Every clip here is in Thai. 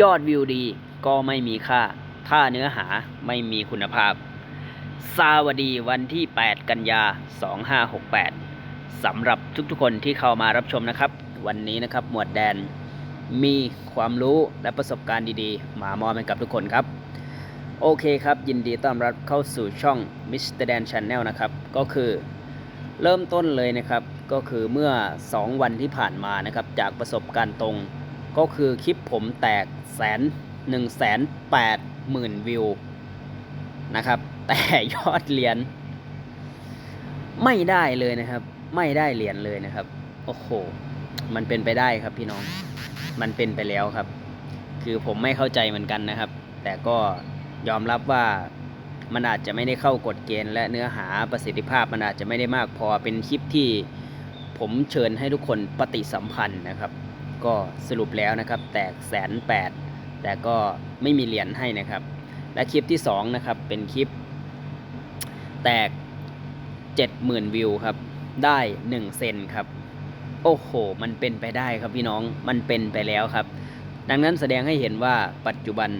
ยอดวิวดีก็ไม่มีค่า ถ้าเนื้อหาไม่มีคุณภาพ สวัสดีวันที่ 8 กันยา 2568 สำหรับทุกๆคนที่เข้ามารับชมนะครับ วันนี้นะครับหมวดแดนมีความรู้และประสบการณ์ดีๆ มามอบให้กับทุกคนครับ โอเคครับ ยินดีต้อนรับเข้าสู่ช่อง Mr. Dan Channel นะครับ ก็คือเริ่มต้นเลยนะครับ ก็คือเมื่อ 2 วันที่ผ่านมานะครับ จากประสบการณ์ตรง ก็คือคลิปผมแตกแสนหนึ่งแสนแปดหมื่นวิวนะครับ แต่ยอดเหรียญไม่ได้เลยนะครับ ไม่ได้เหรียญเลยนะครับ โอ้โห มันเป็นไปได้ครับพี่น้อง มันเป็นไปแล้วครับ คือผมไม่เข้าใจเหมือนกันนะครับ แต่ก็ยอมรับว่ามันอาจจะไม่ได้เข้ากฎเกณฑ์ และเนื้อหาประสิทธิภาพมันอาจจะไม่ได้มากพอเป็นคลิปที่ผมเชิญให้ทุกคนปฏิสัมพันธ์นะครับ ก็สรุปแล้วนะครับ แตกแสนแปดแต่ก็ไม่มีเหรียญให้นะครับ และคลิปที่สองนะครับเป็นคลิป แตก 70,000 วิวครับ ได้ 1 เซนครับ โอ้โห มันเป็นไปได้ครับพี่น้องมันเป็นไปแล้วครับ ดังนั้นแสดงให้เห็นว่าปัจจุบัน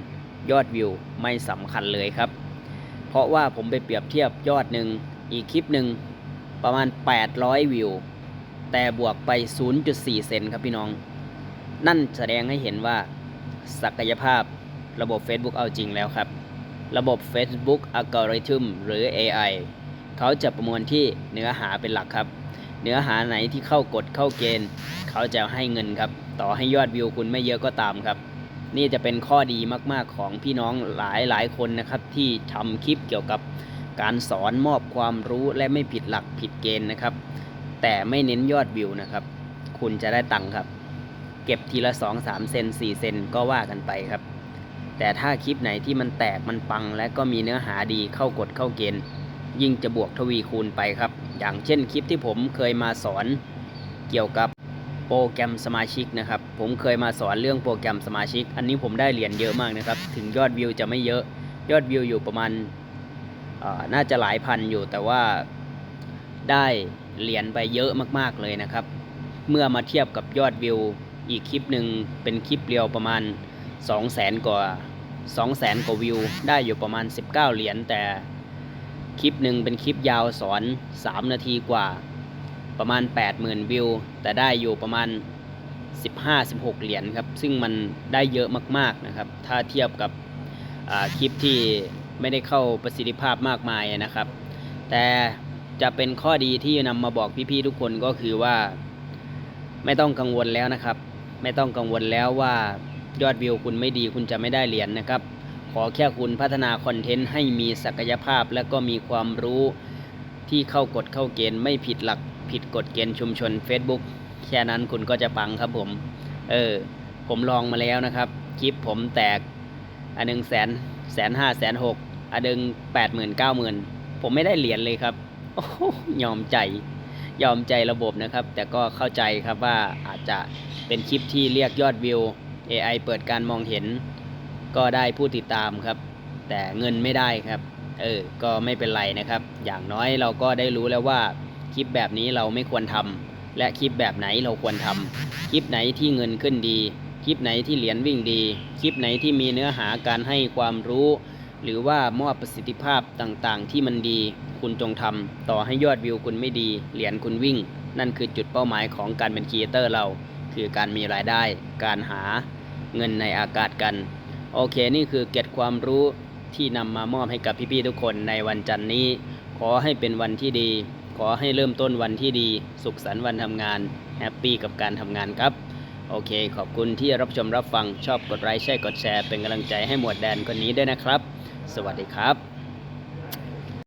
ยอดวิวไม่สำคัญเลยครับ เพราะว่าผมไปเปรียบเทียบยอดหนึ่งอีกคลิปหนึ่งประมาณ 800 วิว แต่บวกไป 0.4 เซนครับพี่น้อง นั่นแสดงให้เห็นว่าศักยภาพระบบ Facebook เอาจริงแล้วครับ ระบบ Facebook Algorithm หรือ AI เขาจะประมวลที่เนื้อหาเป็นหลักครับ เนื้อหาไหนที่เข้ากฎเข้าเกณฑ์ เขาจะให้เงินครับ ต่อให้ยอดวิวคุณไม่เยอะก็ตามครับ นี่จะเป็นข้อดีมากๆของพี่น้องหลายหลายๆคนนะครับ ที่ทำคลิปเกี่ยวกับการสอนมอบความรู้และไม่ผิดหลักผิดเกณฑ์นะครับ แต่ไม่เน้นยอดวิวนะครับ คุณจะได้ตังค์ครับ เก็บทีละ2 3เซน4เซนก็ว่ากันไปครับ แต่ถ้าคลิปไหนที่มันแตกมันปัง และก็มีเนื้อหาดีเข้ากฎเข้าเกณฑ์ ยิ่งจะบวกทวีคูณไปครับ อย่างเช่นคลิปที่ผมเคยมาสอนเกี่ยวกับโปรแกรมสมาชิกนะครับ ผมเคยมาสอนเรื่องโปรแกรมสมาชิก อันนี้ผมได้เหรียญเยอะมากนะครับ ถึงยอดวิวจะไม่เยอะยอดวิวอยู่ประมาณน่าจะหลายพันอยู่แต่ว่าได้เหรียญไปเยอะมากๆเลยนะครับ เมื่อมาเทียบกับยอดวิว อีกคลิปหนึ่งเป็นคลิปเรียวประมาณ 2 0 0แสนกว่า2 0 0แสนกว่าวิว ได้อยู่ประมาณ 19 เหรียญแต่คลิปหนึ่งเป็นคลิปยาวสอน 3 นาทีกว่าประมาณ 80,000 วิว แต่ได้อยู่ประมาณ 15-16 เหรียญครับ ซึ่งมันได้เยอะมากๆนะครับ ถ้าเทียบกับคลิปที่ไม่ได้เข้าประสิทธิภาพมากมายนะครับ แต่จะเป็นข้อดีที่นำมาบอกพี่ๆทุกคนก็คือว่า ไม่ต้องกังวลแล้วนะครับ ไม่ต้องกังวลแล้วว่ายอดวิวคุณไม่ดีคุณจะไม่ได้เหรียญนะครับ ขอแค่คุณพัฒนาคอนเทนต์ให้มีศักยภาพและก็มีความรู้ที่เข้ากฎเข้าเกณฑ์ไม่ผิดหลักผิดกฎเกณฑ์ชุมชน Facebook แค่นั้นคุณก็จะปังครับผม เออ ผมลองมาแล้วนะครับ คลิปผมแตก อันหนึ่งแสนแสนห้าแสนหกอันหนึ่งแปดหมื่นเก้าหมื่นผมไม่ได้เหรียญเลยครับ โอ้ยอมใจ ยอมใจระบบนะครับ แต่ก็เข้าใจครับว่าอาจจะเป็นคลิปที่เรียกยอดวิว AI เปิดการมองเห็น ก็ได้ผู้ติดตามครับ แต่เงินไม่ได้ครับ เออ ก็ไม่เป็นไรนะครับ อย่างน้อยเราก็ได้รู้แล้วว่าคลิปแบบนี้เราไม่ควรทำและคลิปแบบไหนเราควรทำคลิปไหนที่เงินขึ้นดี คลิปไหนที่เหรียญวิ่งดี คลิปไหนที่มีเนื้อหาการให้ความรู้ หรือว่ามอบประสิทธิภาพต่างๆ ที่มันดี คุณจงทำต่อให้ยอดวิวคุณไม่ดี เหรียญคุณวิ่ง นั่นคือจุดเป้าหมายของการเป็นครีเอเตอร์เรา คือการมีรายได้ การหาเงินในอากาศกัน โอเค นี่คือเก็บความรู้ที่นำมามอบให้กับพี่ๆทุกคนในวันจันทร์นี้ ขอให้เป็นวันที่ดี ขอให้เริ่มต้นวันที่ดี สุขสันต์วันทำงาน แฮปปี้กับการทำงานครับ โอเค ขอบคุณที่รับชมรับฟัง ชอบกดไลค์ ใช่กดแชร์ เป็นกำลังใจให้หมวดแดนคนนี้ด้วยนะครับ สวัสดีครับ